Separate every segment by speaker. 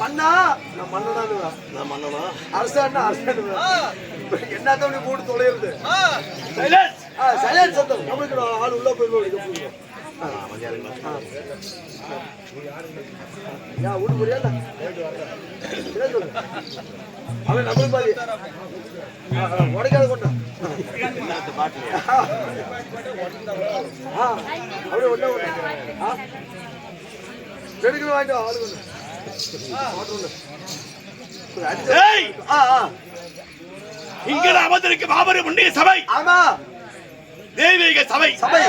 Speaker 1: மன்னா நான் மன்னனா
Speaker 2: நான் மன்னனா
Speaker 1: அரசாண்ணா அரசாண்ணா என்னத்தவனி போட்டு தொலைறது
Speaker 2: சைலன்ஸ்.
Speaker 1: சைலன்ஸ் சத்தம். நம்மளுக்கு ஆள் உள்ள போய் போய் போய் யா ஊடு புரியா என்ன சொல்லு? அவன் நம்மளுக்கு பாதி உடைக்காத கொண்டா.
Speaker 2: என்னத்து பாட்டிலையா
Speaker 1: ஆ அப்படியே ஒண்ணே வாங்கிட்டு வா,
Speaker 2: இங்க அமர்ந்திருக்கும் மாபெரும் புண்ணிய சபை.
Speaker 1: ஆமா.
Speaker 2: தெய்வீக சபை.
Speaker 1: சபை.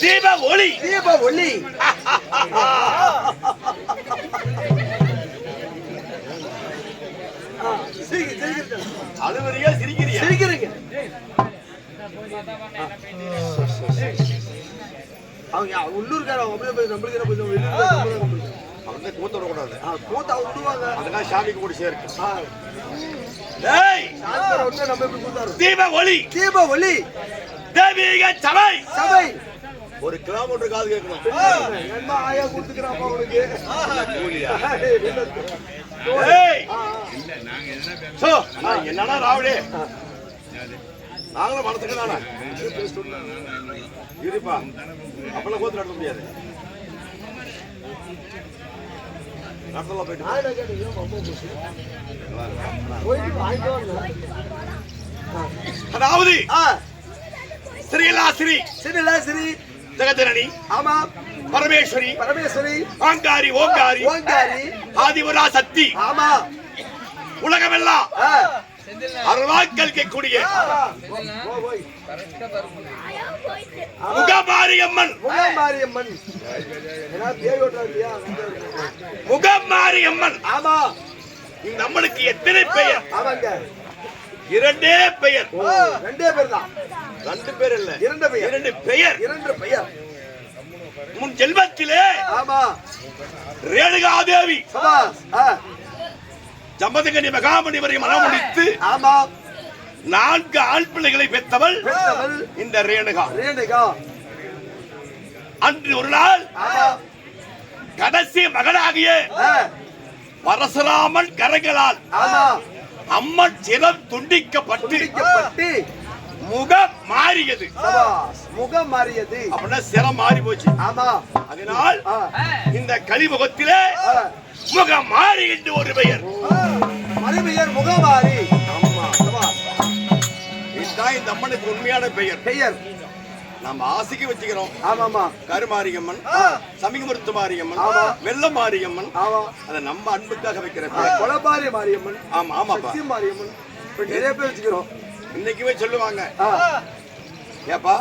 Speaker 2: தீப ஒளி.
Speaker 1: தீப ஒளி. சிரிக்கிறீங்க.
Speaker 2: அழுவறியா சிரிக்கிறியா
Speaker 1: சிரிக்கிறீங்க. அவங்க உள்ளூர்காரங்க நம்மளுக்கு என்ன
Speaker 2: அவன் கூத்த விடக்கூடாது.
Speaker 1: ஆ, கூத்து அவங்க விடுவாங்க
Speaker 2: அதுக்காக சாமிக்கு கூட சேர்க்கு தீப ஒளி!
Speaker 1: தீப ஒளி!
Speaker 2: தெய்வீக சபை!
Speaker 1: சபை!
Speaker 2: ஒரு கிலோமீட்டர் காது கேட்கணும்.
Speaker 1: என்ன ஆயா கொடுத்துக்கிறாப்பா உனக்கு?
Speaker 2: கூலியா? என்னடா ராவடி? நாங்களும் மனசுக்கு தானே இருப்பா. அப்பெல்லாம் கோத்து நடத்த முடியாது நடத்தலாம் போயிட்டு
Speaker 1: நான் என்ன கேட்டேன், ஏன் அம்மா போச்சு? போயிட்டு வாங்கிட்டு வாங்க.
Speaker 2: அதாவது
Speaker 1: ஆ,
Speaker 2: ஸ்ரீலாசிரி
Speaker 1: சரில, சரி.
Speaker 2: ஜெகஜனனி.
Speaker 1: ஆமா,
Speaker 2: பரமேஸ்வரி.
Speaker 1: பரமேஸ்வரி,
Speaker 2: ஆங்காரி ஓங்காரி.
Speaker 1: ஓங்காரி.
Speaker 2: ஆதிபுரா சக்தி.
Speaker 1: ஆமா,
Speaker 2: உலகமெல்லாம்
Speaker 1: ஆ,
Speaker 2: அருளாக்கள் முகமாரியம்மன்.
Speaker 1: முகமாரியம்மன்.
Speaker 2: முகமாரியம்மன்.
Speaker 1: ஆமா,
Speaker 2: நம்மளுக்கு எத்தனை பெயர்?
Speaker 1: ஆமாங்க.
Speaker 2: இரண்டே பெயர்.
Speaker 1: ரெண்டே பேர் தான்
Speaker 2: ரெண்டு பேர் இல்ல.
Speaker 1: இரண்டு பெயர்.
Speaker 2: இரண்டு பெயர்.
Speaker 1: இரண்டு பெயர்.
Speaker 2: முன் ஜென்மத்திலே
Speaker 1: ஆமா.
Speaker 2: ரேணுகாதேவி.
Speaker 1: சபாஸ் ஆ,
Speaker 2: ஜம்பதங்கனி மகாமணிவரை மனமுடித்து
Speaker 1: ஆமா.
Speaker 2: நான்கு ஆண் பிள்ளைகளை பெற்றவள் இந்த ரேணுகா.
Speaker 1: ரேணுகா.
Speaker 2: அன்று ஒரு நாள் கடைசி மகனாகிய பரசுராமன் கரங்களால் அம்மன் சிரம் துண்டிக்கப்பட்டு முகம் மாறியது.
Speaker 1: முகம் மாறியது.
Speaker 2: அப்படின்னா சிரம் மாறி போச்சு.
Speaker 1: ஆமா.
Speaker 2: அதனால் இந்த கலிமுகத்திலே. முகம் மாறி என்று ஒரு பெயர்.
Speaker 1: மறுபெயர் சபாஸ்
Speaker 2: இதுதான் இந்த அம்மனுக்கு உண்மையான பெயர்.
Speaker 1: பெயர்.
Speaker 2: நம்ம ஆசைக்கு வச்சுக்கிறோம்.
Speaker 1: ஆமாமா
Speaker 2: கருமாரியம்மன்
Speaker 1: ஆ.
Speaker 2: சமிகமருத்து மாரியம்மன்
Speaker 1: ஆமா.
Speaker 2: வெள்ள மாரியம்மன்
Speaker 1: ஆமா.
Speaker 2: அதை நம்ம அன்புக்காக வைக்கிற
Speaker 1: ஆ,
Speaker 2: பெயர்.
Speaker 1: கொலபாரி மாரியம்மன்
Speaker 2: ஆமா ஆமாப்பா.
Speaker 1: மாரியம்மன் நிறைய பேர் வச்சுக்கிறோம்.
Speaker 2: இன்னைக்குமே சொல்லுவாங்க. ஏப்பா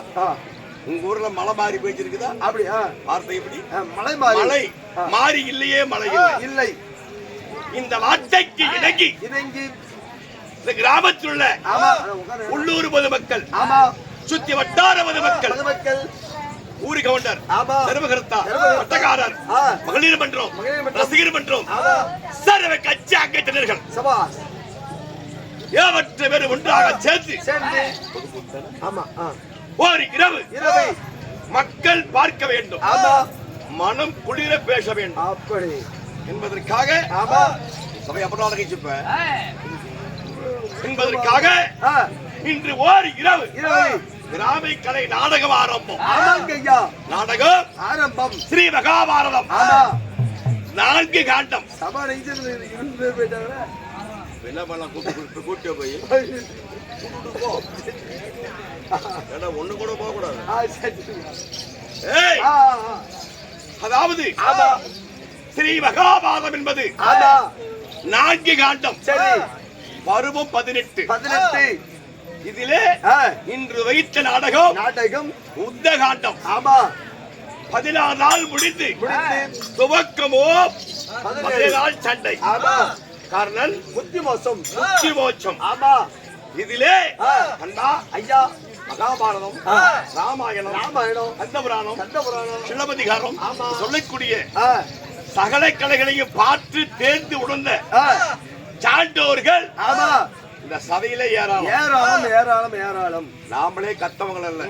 Speaker 2: உங்க ஊர்ல மழை மாறி போயிருக்குதா
Speaker 1: அப்படியா?
Speaker 2: வார்த்தை எப்படி?
Speaker 1: ஆ, மலை மாறி.
Speaker 2: மழை இல்லையே மழை இல்லை.
Speaker 1: இல்லை.
Speaker 2: இந்த வார்த்தைக்கு இணங்கி
Speaker 1: இணங்கி
Speaker 2: இந்த கிராமத்தில் உள்ள. உள்ளூர் பொதுமக்கள்
Speaker 1: ஆமா.
Speaker 2: சுத்தி வட்டார பொதுமக்கள்
Speaker 1: பொதுமக்கள்.
Speaker 2: ஊரி கவுண்டர்
Speaker 1: ஆமா.
Speaker 2: தர்மகர்த்தா. வட்டக்காரர். மகளிர் மன்றம். ரசிகர் மன்றம்.
Speaker 1: ஆமா.
Speaker 2: சர்வ கட்சி அங்கத்தினர்கள். ஏவற்ற பேர் ஒன்றாக சேர்த்து
Speaker 1: சேர்ந்து ஆமா. ஆ.
Speaker 2: ஒரு இரவு
Speaker 1: இரவு.
Speaker 2: மக்கள் பார்க்க வேண்டும்.
Speaker 1: ஆமா.
Speaker 2: மனம் குளிர பேச வேண்டும்.
Speaker 1: அப்படி.
Speaker 2: என்பதற்காக
Speaker 1: ஆமா.
Speaker 2: சபை நிகழ்ச்சிப்ப என்பதற்காக இன்று ஓர் இரவு
Speaker 1: இரவு.
Speaker 2: கிராமை கலை நாடகம் ஆரம்பம். நாடகம்
Speaker 1: ஆரம்பம்.
Speaker 2: ஸ்ரீ மகாபாரதம்.
Speaker 1: ஆமா.
Speaker 2: நான்கு காண்டம்.
Speaker 1: சபா
Speaker 2: கூட்டு போய். ஒண்ணு கூட போக கூடாது. அதாவது ஸ்ரீ மகாபாரதம் என்பது
Speaker 1: ஆமா.
Speaker 2: நான்கு காண்டம்.
Speaker 1: சரி.
Speaker 2: பருவம் பதினெட்டு.
Speaker 1: பதினெட்டு.
Speaker 2: இதிலே இன்று வைத்த நாடகம்
Speaker 1: நாடகம்.
Speaker 2: உத்த காண்டம்
Speaker 1: ஆமா.
Speaker 2: பதினாறு நாள் முடிந்து துவக்கமோ?
Speaker 1: பதினேழு.
Speaker 2: நாள் சண்டை.
Speaker 1: ஆமா.
Speaker 2: கர்ணன்
Speaker 1: புத்தி மோசம்.
Speaker 2: முக்தி மோட்சம்
Speaker 1: ஆமா.
Speaker 2: இதிலே. அண்ணா
Speaker 1: ஐயா
Speaker 2: மகாபாரதம். ராமாயணம்
Speaker 1: ராமாயணம்
Speaker 2: கந்தபுராணம்
Speaker 1: கந்தபுராணம்.
Speaker 2: சிலப்பதிகாரம்
Speaker 1: ஆமா.
Speaker 2: சொல்லக்கூடிய சகல கலைகளையும் பார்த்து தேர்ந்து உணர்ந்த சான்றோர்கள்.
Speaker 1: ஆமா.
Speaker 2: இந்த சபையில ஏறாம்
Speaker 1: ஏராளம் ஏராளம் ஏராளம்.
Speaker 2: நாமளே கத்தவங்கள் அல்ல.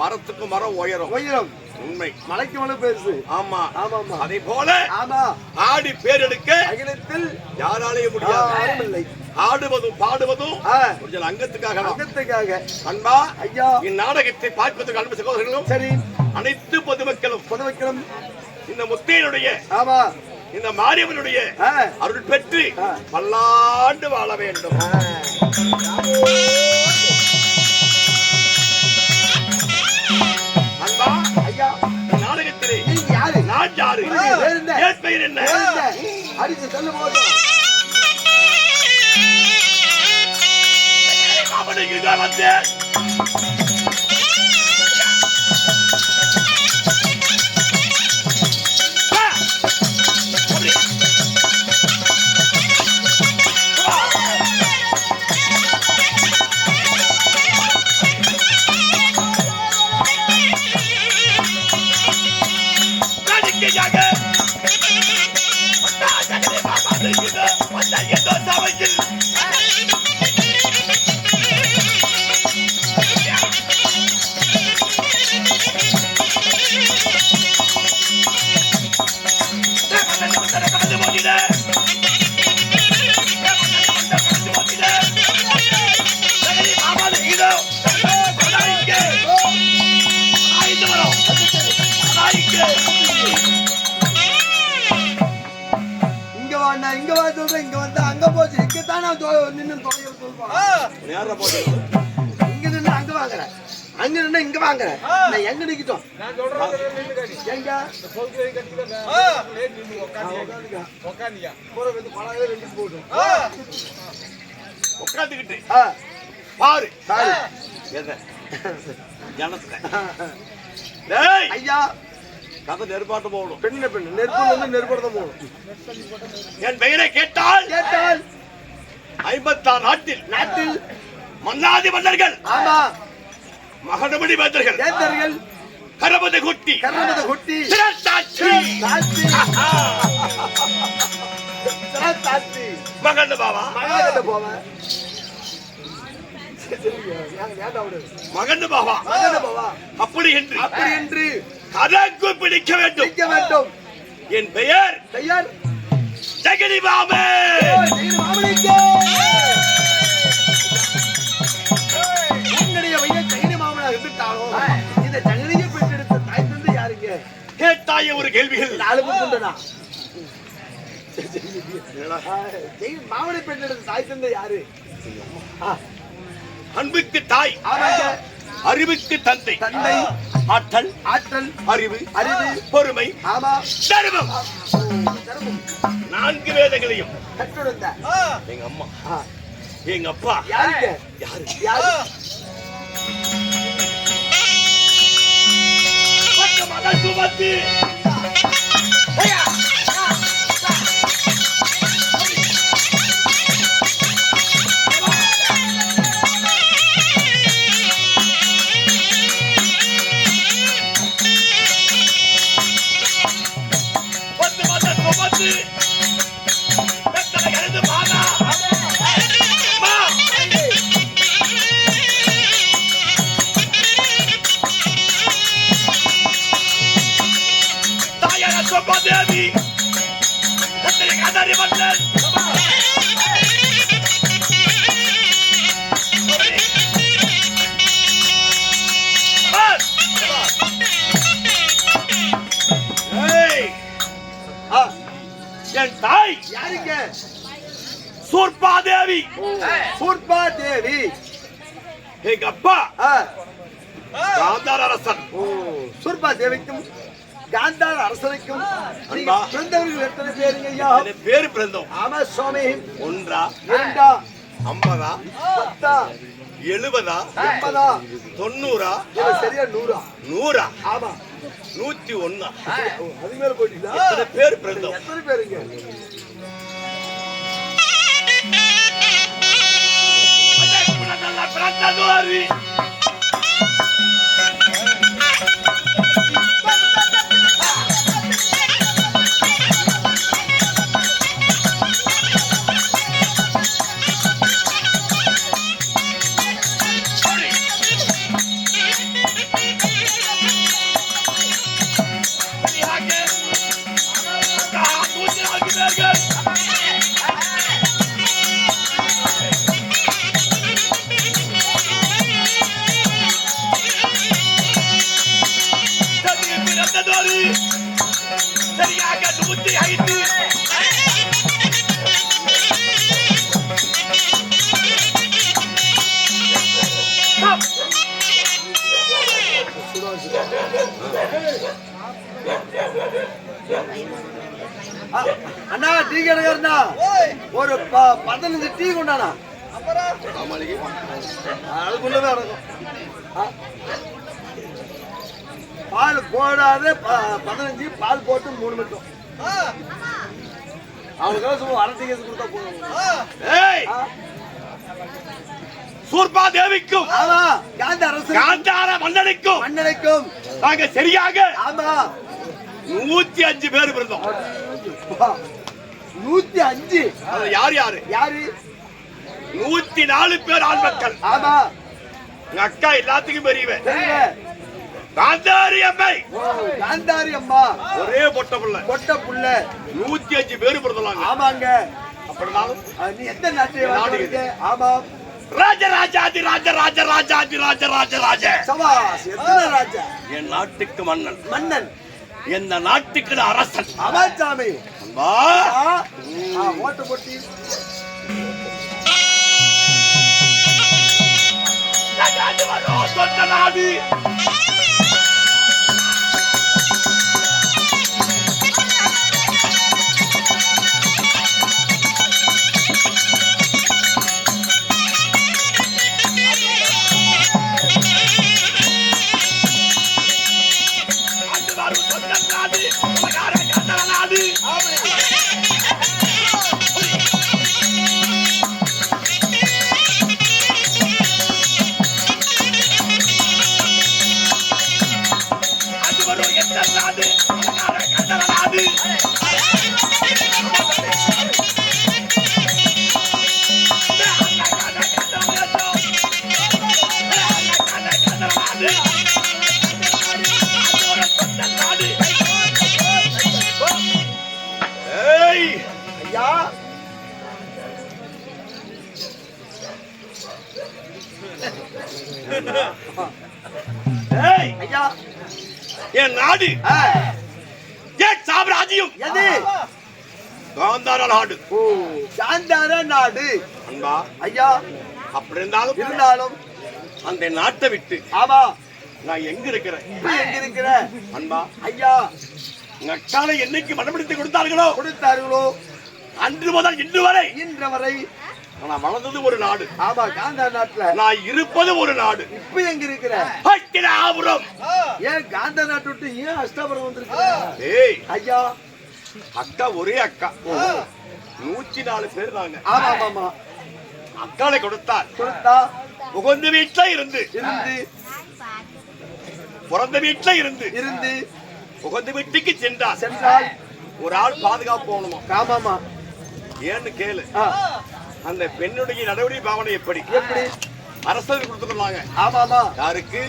Speaker 2: மரத்துக்கு மரம் உயரும்.
Speaker 1: உயரம்.
Speaker 2: உண்மை.
Speaker 1: மலைக்கு மலை பெருசு.
Speaker 2: ஆமா.
Speaker 1: ஆமாமா
Speaker 2: அதே போல
Speaker 1: ஆமா.
Speaker 2: ஆடி பேரெடுக்க
Speaker 1: அகிலத்தில்
Speaker 2: யாராலையும் முடியாது.
Speaker 1: யாரும் இல்லை
Speaker 2: ஆடுவதும் பாடுவதும் கொஞ்சம் அங்கத்துக்காக தான்.
Speaker 1: அகத்துக்காக
Speaker 2: அன்பா
Speaker 1: ஐயா.
Speaker 2: இந்நாடகத்தை பார்ப்பதற்கு அன்பு சகோதரர்களும்
Speaker 1: சரி.
Speaker 2: அனைத்து பொதுமக்களும்
Speaker 1: பொதுவைக்கிறோம்
Speaker 2: இந்த முத்தையனுடைய
Speaker 1: ஆமா.
Speaker 2: இந்த மாரியவனுடைய
Speaker 1: ஆ,
Speaker 2: அருள் பெற்று. பல்லாண்டு வாழ வேண்டும். நாடகத்திலே நான் யாரு?
Speaker 1: என்ன? அடிச்சு சொல்ல போதும்
Speaker 2: அவனுக்கு இங்க வந்தேன்?
Speaker 1: போற
Speaker 2: பாரு ஜனத்துல டேய்
Speaker 1: ஐயா
Speaker 2: கதை நெருப்பாட்டு போகணும்
Speaker 1: பெண்ணு பெண்ணு நெருப்பு வந்து நெருப்படுத்த போகணும்
Speaker 2: என் பெயரை கேட்டால்
Speaker 1: கேட்டால்
Speaker 2: ஐம்பத்தாறு நாட்டில்
Speaker 1: நாட்டில்
Speaker 2: மன்னாதி மன்னர்கள்
Speaker 1: ஆமா
Speaker 2: மகனமணி வேந்தர்கள்
Speaker 1: தேர்தல்கள்
Speaker 2: கரபத குட்டி
Speaker 1: கரபத குட்டி
Speaker 2: சாட்சி
Speaker 1: சாட்சி
Speaker 2: மகன் பாவா? மகன் பாவா? அப்படி என்று
Speaker 1: அப்படி என்று
Speaker 2: கதக்கு பிடிக்க வேண்டும்.
Speaker 1: வேண்டும்.
Speaker 2: என் பெயர்?
Speaker 1: தயார்
Speaker 2: ஜெகதி பாபே
Speaker 1: என்னுடைய பையன் கைதி மாமனாக இருந்துட்டாலும் இந்த பெற்றெடுத்த தாய் தந்தை யாருங்க
Speaker 2: கேட்டாய ஒரு கேள்விகள்.
Speaker 1: நாலு புக்குண்டனா மாமனை பெற்றெடுத்த தாய் தந்தை யாரு
Speaker 2: அன்புக்கு தாய் அறிவுக்கு தந்தை.
Speaker 1: தந்தை.
Speaker 2: ஆற்றல்
Speaker 1: ஆற்றல்
Speaker 2: அறிவு
Speaker 1: அறிவு
Speaker 2: பொறுமை
Speaker 1: ஆமா.
Speaker 2: தர்மம். நான்கு வேதங்களையும்.
Speaker 1: கற்றுணர்ந்த
Speaker 2: எங்க அம்மா. எங்க அப்பா. யாரு?
Speaker 1: யாரு?
Speaker 2: மகள் சுமத்தி. பத்து
Speaker 1: Thank
Speaker 2: you.
Speaker 1: சூர்பா தேவி
Speaker 2: எங்க அப்பா காந்தார அரசன்
Speaker 1: சூர்பா தேவிக்கும் காந்தார் அரசனுக்கும். பிறந்தவர்கள் எத்தனை பேருங்க ஐயா
Speaker 2: பேரு பிறந்தோம்
Speaker 1: ஆமா சுவாமி
Speaker 2: ஒன்றா
Speaker 1: இரண்டா
Speaker 2: ஐம்பதா
Speaker 1: பத்தா
Speaker 2: எழுபதா
Speaker 1: எண்பதா
Speaker 2: தொண்ணூறா
Speaker 1: சரியா நூறா
Speaker 2: நூறா
Speaker 1: ஆமா
Speaker 2: நூத்தி
Speaker 1: ஓ, அது மேல போயிட்டீங்களா
Speaker 2: பேர் பிறந்தோம்
Speaker 1: எத்தனை பேருங்க
Speaker 2: பிறந்தது
Speaker 1: அறி அண்ணா டீ கடைக்காரண்ணா ஒரு பதினஞ்சு டீ கொண்டாண்ணா அதுக்குள்ளவே அடங்கும் ஆ. பால் போடாத பதினஞ்சு பால் போட்டு மூணு மட்டும் அவனுக்காக சும்மா அரை டீ கேஸ் கொடுத்தா போதும்.
Speaker 2: சூர்பா தேவிக்கும்
Speaker 1: அரசு
Speaker 2: காந்தார மன்னனுக்கும்
Speaker 1: மன்னனுக்கும்.
Speaker 2: நாங்க சரியாக நூத்தி அஞ்சு பேர் பிறந்தோம்
Speaker 1: வா. நூத்தி அஞ்சு.
Speaker 2: யார் யாரு?
Speaker 1: யாரு?
Speaker 2: நூத்தி நாலு பேர் ஆண் மக்கள்.
Speaker 1: ஆமா.
Speaker 2: எங்க அக்கா எல்லாத்துக்கும் பெரியவன். காந்தாரி அம்மை.
Speaker 1: காந்தாரி அம்மா.
Speaker 2: ஒரே பொட்ட புள்ள.
Speaker 1: கொட்ட புள்ள.
Speaker 2: நூத்தி அஞ்சு பேர் பிறந்தலாங்க
Speaker 1: ஆமாங்க.
Speaker 2: அப்படினாலும்
Speaker 1: நீ எந்த நாட்டு ஆமா
Speaker 2: ராஜ ராஜாதி ராஜ ராஜ ராஜாதி ராஜ ராஜ ராஜ.
Speaker 1: சபாஸ் எத்தனை ராஜா?
Speaker 2: என் நாட்டுக்கு மன்னன்.
Speaker 1: மன்னன்.
Speaker 2: எந்த நாட்டுக்கு அரசன்.
Speaker 1: அமாச்சாமி
Speaker 2: அன்பா.
Speaker 1: ஓட்டு போட்டி.
Speaker 2: சொந்த நாடு. சாம்ராஜ்யம்
Speaker 1: எது?
Speaker 2: காந்தார நாடு.
Speaker 1: ஓ காந்தார நாடு.
Speaker 2: அன்பா.
Speaker 1: ஐயா.
Speaker 2: அப்படி இருந்தாலும்
Speaker 1: இருந்தாலும்.
Speaker 2: அந்த நாட்டை விட்டு
Speaker 1: ஆமா.
Speaker 2: நான் எங்க இருக்கிறேன்?
Speaker 1: எங்க இருக்கிற?
Speaker 2: அன்பா.
Speaker 1: ஐயா.
Speaker 2: அக்காலை என்னைக்கு மனப்படுத்தி கொடுத்தார்களோ?
Speaker 1: கொடுத்தார்களோ?
Speaker 2: அன்று முதல் இன்று வரை.
Speaker 1: இன்று வரை.
Speaker 2: நான் வளர்ந்தது ஒரு நாடு.
Speaker 1: ஆமா காந்தார் நாட்டுல.
Speaker 2: நான் இருப்பது ஒரு நாடு.
Speaker 1: இப்ப எங்க இருக்கிற?
Speaker 2: ஹஸ்தினாபுரம்
Speaker 1: ஏன் காந்த நாட்டு விட்டு ஏன் அஷ்டாபுரம் வந்திருக்க
Speaker 2: ஏய்.
Speaker 1: ஐயா.
Speaker 2: அக்கா ஒரே அக்கா. நூத்தி நாலு பேர் நாங்க
Speaker 1: ஆமா ஆமா
Speaker 2: அக்காலை கொடுத்தார்
Speaker 1: கொடுத்தா.
Speaker 2: புகுந்த வீட்டுல இருந்து.
Speaker 1: இருந்து.
Speaker 2: பிறந்த வீட்டுல இருந்து.
Speaker 1: இருந்து.
Speaker 2: புகுந்த வீட்டுக்கு சென்றார்.
Speaker 1: சென்றால்
Speaker 2: ஒரு ஆள் பாதுகாப்பு போகணுமா?
Speaker 1: ஆமாமா.
Speaker 2: ஏன்னு கேளு. அந்த பெண்ணுடைய நடவடிக்கை பாவனை எப்படி?
Speaker 1: எப்படி?
Speaker 2: அரசர் கொடுத்துருந்தாங்க.
Speaker 1: ஆமாமா.
Speaker 2: யாருக்கு?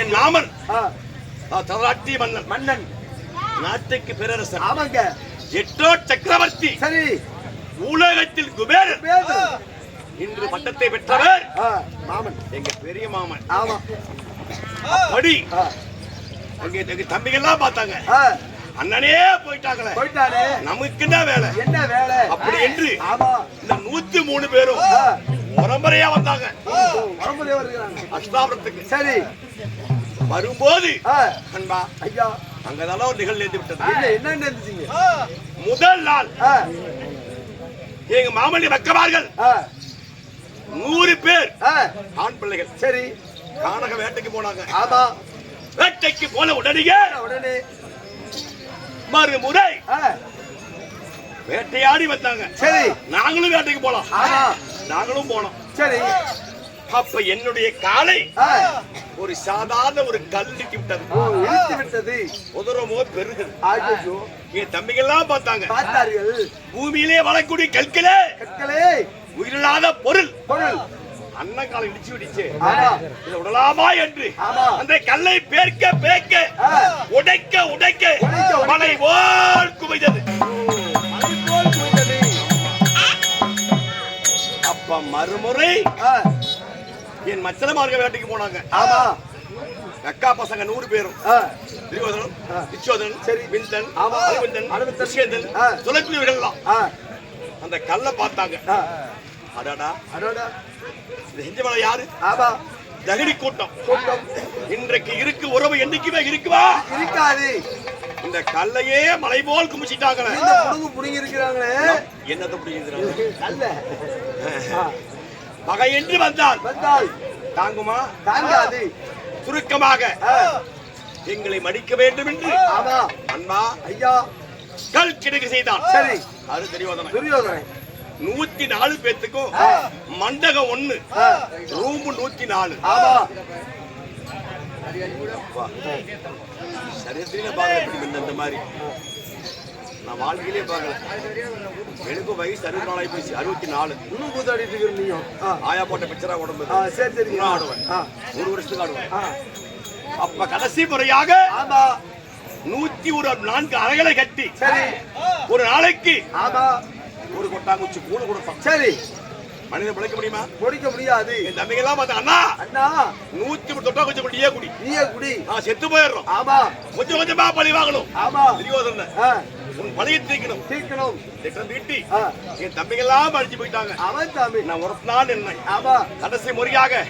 Speaker 2: என் மாமன்.
Speaker 1: ஆ,
Speaker 2: தராட்டி மன்னன்.
Speaker 1: மன்னன்.
Speaker 2: நாட்டுக்கு பேரரசர்
Speaker 1: ஆமாங்க.
Speaker 2: எட்டோ சக்கரவர்த்தி.
Speaker 1: சரி.
Speaker 2: உலகத்தில் குபேரன்.
Speaker 1: பேரு
Speaker 2: இன்று பட்டத்தை பெற்றவர்
Speaker 1: மாமன்.
Speaker 2: எங்க பெரிய மாமன்.
Speaker 1: ஆமா.
Speaker 2: படி எங்க தம்பிகள்லாம் பார்த்தாங்க. அண்ணனே போயிட்டாங்களே.
Speaker 1: போயிட்டானே
Speaker 2: நமக்கு என்ன வேலை?
Speaker 1: என்ன வேலை?
Speaker 2: அப்படி என்று
Speaker 1: ஆமா.
Speaker 2: இந்த நூத்தி மூணு பேரும் பரம்பரையா வந்தாங்க.
Speaker 1: பரம்பரையா வருகிறாங்க.
Speaker 2: அஷ்டாபுரத்துக்கு.
Speaker 1: சரி.
Speaker 2: வரும்போது அன்பா
Speaker 1: ஐயா.
Speaker 2: அங்கதான ஒரு நிகழ்வு நேர்ந்து விட்டது.
Speaker 1: என்ன இருந்துச்சுங்க
Speaker 2: முதல் நாள். எங்க மாமனி மக்கமார்கள்
Speaker 1: ஆ,
Speaker 2: நூறு பேர் ஆண் பிள்ளைகள்.
Speaker 1: சரி.
Speaker 2: கானக வேட்டைக்கு போனாங்க.
Speaker 1: ஆமா.
Speaker 2: வேட்டைக்கு போன உடனே
Speaker 1: உடனே.
Speaker 2: மறுமுறை வேட்டையாடி வந்தாங்க.
Speaker 1: சரி.
Speaker 2: நாங்களும் வேட்டைக்கு போலாம். நாங்களும் போனோம்.
Speaker 1: சரி.
Speaker 2: அப்ப என்னுடைய காலை ஒரு சாதாரண ஒரு கல்லுக்கு விட்டது.
Speaker 1: விட்டது.
Speaker 2: உதரமோ பெருகுது
Speaker 1: ஆஜோ
Speaker 2: என் தம்பிகள்லாம் பார்த்தாங்க.
Speaker 1: பார்த்தார்கள்.
Speaker 2: பூமியிலே வளரக்கூடிய கற்களே.
Speaker 1: கற்களே.
Speaker 2: உயிரில்லாத பொருள்.
Speaker 1: பொருள்.
Speaker 2: அண்ணன் காலம் இடிச்சு விடிச்சு. இதை விடலாமா என்று. அந்த கல்லை பேர்க்க பேர்க்க. உடைக்க உடைக்க. மலை போல் குவிந்தது. அப்ப மறுமுறை என் மச்சனமார்க வேட்டைக்கு போனாங்க.
Speaker 1: ஆமா.
Speaker 2: அக்கா பசங்க நூறு பேரும்.
Speaker 1: ஆ.
Speaker 2: துச்சோதனன்
Speaker 1: சரி.
Speaker 2: விந்தன். சொல்லக்கூடியவர்கள் எல்லாம்
Speaker 1: ஆ,
Speaker 2: அந்த கல்லை பார்த்தாங்க. அடாடா.
Speaker 1: அடடா.
Speaker 2: செஞ்சவள யாரு?
Speaker 1: ஆமா.
Speaker 2: தகடி கூட்டம்.
Speaker 1: கூட்டம்.
Speaker 2: இன்றைக்கு இருக்கு உறவு என்னைக்குமே இருக்குவா
Speaker 1: இருக்காது.
Speaker 2: இந்த கல்லையே மலை போல் குமிச்சிட்டாங்களே.
Speaker 1: புடுங்கு புடுங்கி இருக்கிறாங்களே
Speaker 2: என்னத்தை
Speaker 1: அல்ல ஆ,
Speaker 2: பகை என்று வந்தால்
Speaker 1: வந்தால்.
Speaker 2: தாங்குமா?
Speaker 1: தாங்காது.
Speaker 2: சுருக்கமாக. எங்களை மடிக்க வேண்டும் என்று
Speaker 1: ஆமா.
Speaker 2: அன்பா
Speaker 1: ஐயா.
Speaker 2: கல் கிடக்கு செய்தான்.
Speaker 1: சரி.
Speaker 2: அது தெரியாதவன்
Speaker 1: துரியோதனை
Speaker 2: நூத்தி நாலு பேத்துக்கும். மண்டகம் ஒண்ணு ரூம் நூத்தி நாலு.
Speaker 1: ஆமா.
Speaker 2: சரியத்திலே பார்க்கல இந்த இந்த மாதிரி. நான் வாழ்க்கையிலே பார்க்கல. எனக்கு வயசு அறுபத்தி நாலாயி போச்சு அறுபத்தி நாலு.
Speaker 1: இன்னும் கூத்தாடிட்டு இருக்கிற நீயும்
Speaker 2: ஆயா போட்ட பிக்சரா உடம்பு
Speaker 1: சரி சரி.
Speaker 2: இன்னும் ஆடுவேன். ஒரு வருஷத்துக்கு ஆடுவேன். அப்ப கடைசி முறையாக
Speaker 1: ஆமா.
Speaker 2: நூத்தி ஒரு நான்கு அறைகளை கட்டி
Speaker 1: சரி.
Speaker 2: ஒரு நாளைக்கு
Speaker 1: ஆமா.
Speaker 2: ஒரு கொட்டாங்குச்சி கூழ் கொடுப்பான்.
Speaker 1: சரி.
Speaker 2: மனிதன் பிழைக்க முடியுமா?
Speaker 1: முடிக்க முடியாது.
Speaker 2: என் தம்பிகள்லாம் பார்த்தா அண்ணா
Speaker 1: அண்ணா.
Speaker 2: நூத்தி ஒரு தொட்டா கொஞ்சம் குடியே குடி.
Speaker 1: நீயே குடி.
Speaker 2: நான் செத்து போயிடுறோம்.
Speaker 1: ஆமா.
Speaker 2: கொஞ்சம் கொஞ்சமா பழி வாங்கணும்.
Speaker 1: ஆமா.
Speaker 2: துரியோதன பழியை தீக்கணும்.
Speaker 1: தீர்க்கணும்
Speaker 2: திட்டம் தீட்டி.
Speaker 1: ஆ,
Speaker 2: என் தம்பிகள்லாம் அழிச்சு போயிட்டாங்க.
Speaker 1: அவன்
Speaker 2: நான் என்ன
Speaker 1: ஆமா.
Speaker 2: கடைசி முறையாக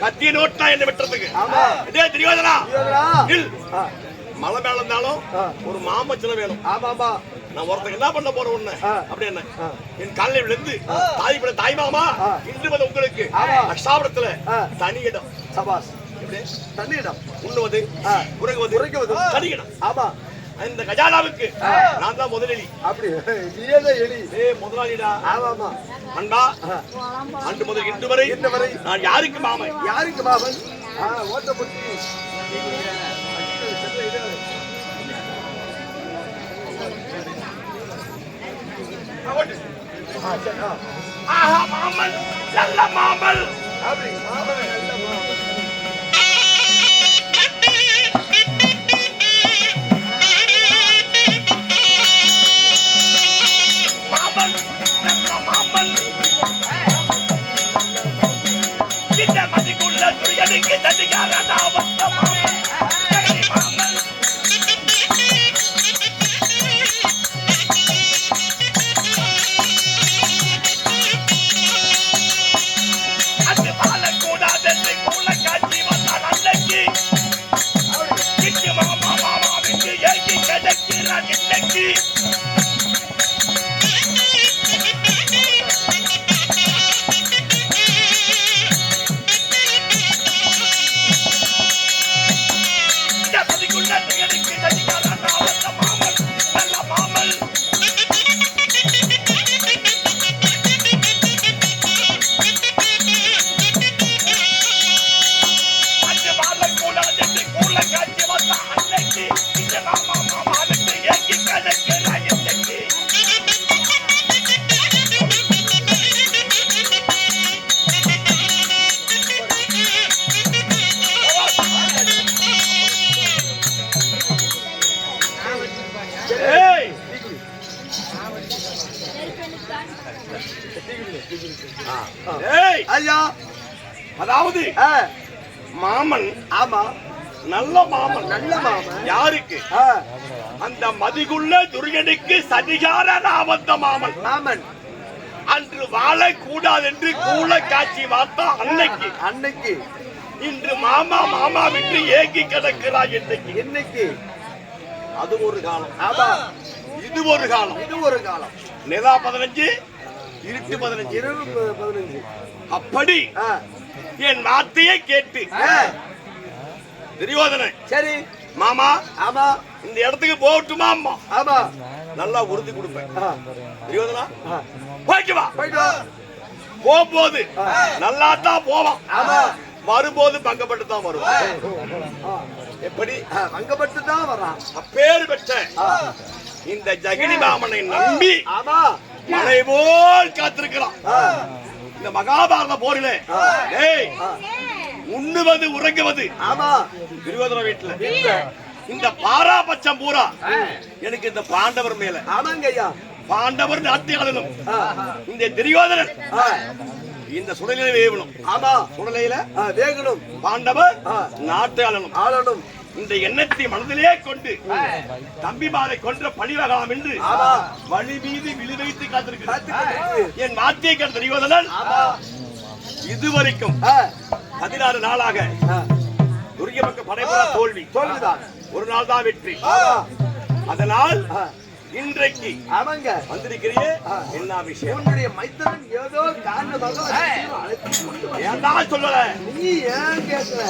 Speaker 2: கத்திய நோட்டா என்ன வெட்டுறதுக்கு.
Speaker 1: ஆமா.
Speaker 2: இதே.
Speaker 1: ஆ,
Speaker 2: மலை மேல இருந்தாலும். ஒரு மாமச்சல வேணும்.
Speaker 1: ஆமா ஆமா.
Speaker 2: நான் ஒருத்தங்க என்ன பண்ண போறேன்
Speaker 1: ஆ.
Speaker 2: அப்படி என்ன. என் காலையில விழுந்து தாய் பிள்ளை தாய் மாமா. இன்று வந்து உங்களுக்கு. அஷ்டாபுரத்துல. தனி இடம்
Speaker 1: சபாஸ்
Speaker 2: எப்படி?
Speaker 1: தண்ணியிடம்
Speaker 2: உண்ணுவது. உறங்குவது
Speaker 1: உறங்குவது.
Speaker 2: தனி இடம்
Speaker 1: ஆமா.
Speaker 2: இந்த கஜானாவுக்கு நான் தான் முதலாளி
Speaker 1: அப்படி நீயே தான் எலி.
Speaker 2: ஏய் முதலாளிடா.
Speaker 1: ஆமா ஆமா
Speaker 2: அன்பா
Speaker 1: ஆ,
Speaker 2: அன்று முதல் இன்று வரை
Speaker 1: இன்று வரை.
Speaker 2: நான் யாருக்கு மாமன்?
Speaker 1: யாருக்கு மாமன்? ஆ, ஓட்ட புட்டி ஆ, சரி, ஆ.
Speaker 2: ஆஹா மாமன் நல்ல மாமன்.
Speaker 1: அப்படி மாமன் நல்ல மாமன்.
Speaker 2: que
Speaker 1: está
Speaker 2: அதாவது மாமன்
Speaker 1: ஆமா.
Speaker 2: நல்ல மாமன்.
Speaker 1: நல்ல மாமன்.
Speaker 2: யாருக்கு? அந்த மதிகுள்ள துரியனுக்கு சதிகாரன் வந்த மாமன்.
Speaker 1: மாமன்.
Speaker 2: அன்று வாழக்கூடாது என்று கூல காட்சி வார்த்தா அன்னைக்கு.
Speaker 1: அன்னைக்கு.
Speaker 2: இன்று மாமா மாமா விட்டு ஏங்கி கிடக்கிறாய் இன்னைக்கு
Speaker 1: இன்னைக்கு
Speaker 2: அது ஒரு காலம்.
Speaker 1: ஆமா.
Speaker 2: இது ஒரு காலம்.
Speaker 1: இது ஒரு காலம்.
Speaker 2: நிலா பதினஞ்சு இருட்டு பதினஞ்சு.
Speaker 1: இரவு பதினஞ்சு.
Speaker 2: அப்படி என் வார்த்தையை கேட்டு.
Speaker 1: ஆ,
Speaker 2: துரியோதனன்.
Speaker 1: சரி.
Speaker 2: மாமா
Speaker 1: ஆமா.
Speaker 2: இந்த இடத்துக்கு போகட்டுமா அம்மா?
Speaker 1: ஆமா.
Speaker 2: நல்லா உறுதி கொடுப்பேன். துரியோதனா. போயிட்டு வா.
Speaker 1: போயிட்டு வா.
Speaker 2: போகும்போது நல்லா தான் போவான்.
Speaker 1: ஆமா.
Speaker 2: வரும்போது பங்கப்பட்டு தான் வருவான் எப்படி?
Speaker 1: அங்கப்பட்டு தான் வர்றான்
Speaker 2: அப்பேறு பெற்ற
Speaker 1: ஆ.
Speaker 2: இந்த ஜெகனி மாமனை நம்பி
Speaker 1: ஆமா.
Speaker 2: மலை போல் காத்திருக்கிறான். இந்த மகாபாரத போரிலே. உண்ணுவது உறங்குவது.
Speaker 1: ஆமா.
Speaker 2: துரியோதன வீட்டுல. இந்த பாராபட்சம் பூரா எனக்கு இந்த பாண்டவர் மேல.
Speaker 1: ஆமாங்க ஐயா.
Speaker 2: பாண்டவர் நாட்டியாளனும். இந்த துரியோதனன். இந்த சுடலையில வேவணும்
Speaker 1: ஆமா.
Speaker 2: சுடலையில
Speaker 1: வேகணும்.
Speaker 2: பாண்டவர்
Speaker 1: ஆ.
Speaker 2: நாட்டியாளனும்
Speaker 1: ஆளணும்.
Speaker 2: இந்த எண்ணத்தை மனதிலே கொண்டு தம்பிமாரை கொன்ற பழிவகலாம் என்று. வழி மீது விழி வைத்து காத்திருக்கிறார். என் மாத்தியை கண்ட துரியோதனன் இதுவரைக்கும். பதினாறு நாளாக. துரிய பக்க படைபுற தோல்வி
Speaker 1: தோல்விதான்
Speaker 2: ஒரு நாள் தான் வெற்றி அதனால். இன்றைக்கு
Speaker 1: ஆமாங்க.
Speaker 2: வந்திருக்கிறியே என்ன விஷயம்
Speaker 1: உன்னுடைய மைத்தனன் ஏதோ காரணமாக.
Speaker 2: ஏன்டா சொல்லல?
Speaker 1: நீ ஏன் கேட்கல?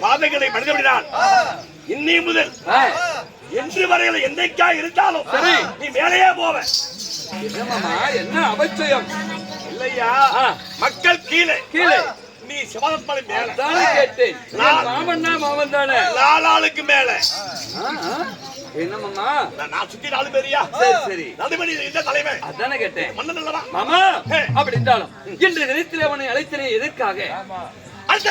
Speaker 2: பாதைகளை மனிதவிடான் இன்னி முதல் என்று வரையில என்னைக்கா இருந்தாலும்
Speaker 3: சரி.
Speaker 2: நீ மேலேயே போவ.
Speaker 3: என்ன அபச்சயம்?
Speaker 2: இல்லையா. மக்கள் கீழே.
Speaker 3: கீழே.
Speaker 2: நீ சிவதப்பலை மேல.
Speaker 3: தானே கேட்டேன்.
Speaker 2: நான்-
Speaker 3: மாமன்னா மாமன் தானே
Speaker 2: நாலாளுக்கு மேல.
Speaker 3: ஆ, ஆ. என்ன மாமா
Speaker 2: நான் சுத்தி நாலு பேரியா?
Speaker 3: சரி சரி.
Speaker 2: நடுமணி இந்த தலைவன்
Speaker 3: அதானே கேட்டேன்.
Speaker 2: மன்னன் அல்லவா?
Speaker 3: மாமா. அப்படி இருந்தாலும் இன்று தினத்தில் அவனை அழைத்தனே எதற்காக
Speaker 2: அந்த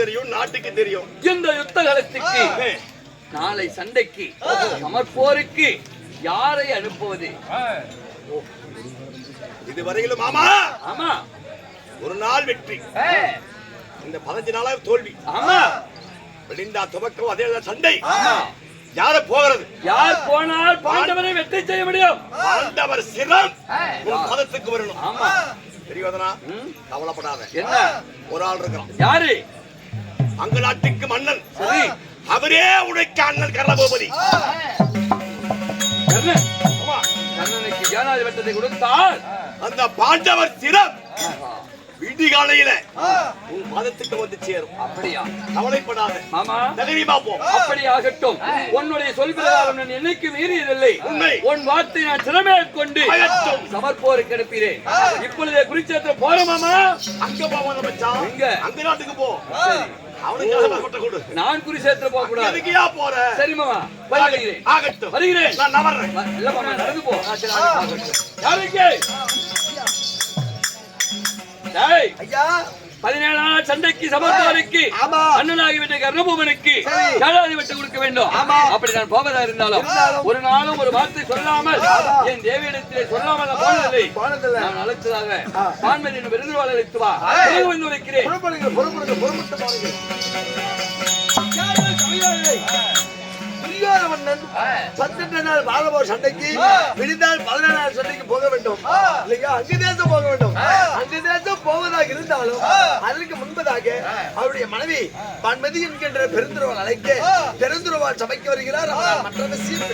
Speaker 2: தெரியும் நாட்டுக்கு தெரியும்.
Speaker 3: இந்த யுத்த காலத்துக்கு? நாளை சண்டைக்கு சமர்ப்போருக்கு யாரை அனுப்புவது?
Speaker 2: இதுவரையிலும் மாமா
Speaker 3: ஆமா.
Speaker 2: ஒரு நாள் வெற்றி. இந்த பதினஞ்சு நாளா தோல்வி.
Speaker 3: ஆமா.
Speaker 2: விடிந்தா துவக்கம் அதே சண்டை.
Speaker 3: ஆமா.
Speaker 2: யார போகிறது?
Speaker 3: யார் போனால் பாண்டவரை வெற்றி செய்ய முடியும்.
Speaker 2: ஆண்டவர் சிரம். பதத்துக்கு வரணும்.
Speaker 3: ஆமா.
Speaker 2: தெரியாதனா? கவலைப்படாத.
Speaker 3: என்ன?
Speaker 2: ஒரு ஆள் இருக்கிறான்.
Speaker 3: யாரு?
Speaker 2: அங்க நாட்டுக்கு மன்னன்.
Speaker 3: சரி
Speaker 2: அவரே உனக்கு அண்ணன் கர்ணபூபதி.
Speaker 3: கர்ணனுக்கு ஜனாதிபத்தியத்தை கொடுத்தால்
Speaker 2: அந்த பாண்டவர் சிரம் விடிகாலையில உன் பதத்துக்கு வந்து சேரும்.
Speaker 3: அப்படியா?
Speaker 2: கவலைப்படாத.
Speaker 3: மாமா
Speaker 2: தைரியமா போ
Speaker 3: அப்படி ஆகட்டும். உன்னுடைய சொல் பிரகாரம் நான் என்னைக்கு மீறியதில்லை.
Speaker 2: உண்மை.
Speaker 3: உன் வார்த்தை நான் திறமே கொண்டு. சமர்ப்போருக்கு அனுப்பினேன். இப்பொழுதே குறிச்சேத்திர போற மாமா.
Speaker 2: அங்க போவாத மச்சான்
Speaker 3: எங்க?
Speaker 2: அங்க நாட்டுக்கு போ. நான்
Speaker 3: குருஷேத்திரம் போக கூடாது.
Speaker 2: போற?
Speaker 3: சரி மாமா. வருகிறேன்.
Speaker 2: ஆகட்டும்.
Speaker 3: வருகிறேன்.
Speaker 2: நான் நவர்றேன்.
Speaker 3: இல்ல மாமா நடந்து போ. யாருக்கு
Speaker 1: ஐயா.
Speaker 3: பதினேழாம் நாள் சண்டைக்கு சமர்த்தாருக்கு. அண்ணனாகிவிட்ட கர்ணபூமனுக்கு விட்டு கொடுக்க வேண்டும். அப்படி நான் போவதா இருந்தாலும். ஒரு நாளும் ஒரு வார்த்தை சொல்லாமல். என் தேவியிடத்திலே சொல்லாமல் போனதில்லை. நான் அழைத்ததாக
Speaker 1: ஆ.
Speaker 3: பான்மதி என்னும் விருதுவாளர் அழைத்து வா வந்து உரைக்கிறேன்
Speaker 1: சமயவாளர்களே? துரியோதனன் பன்னெண்டு நாள் பாலபோர் சண்டைக்கு விடிந்தால் பதினேழு நாள் சண்டைக்கு போக வேண்டும். இல்லையா? அங்கு தேசம் போக வேண்டும். அங்கு தேசம் போவதாக இருந்தாலும் அதற்கு முன்பதாக அவருடைய மனைவி பன்மதி என்கின்ற பெருந்துருவாள் அழைக்க பெருந்துருவாள் சபைக்கு வருகிறார். மற்ற விஷயம்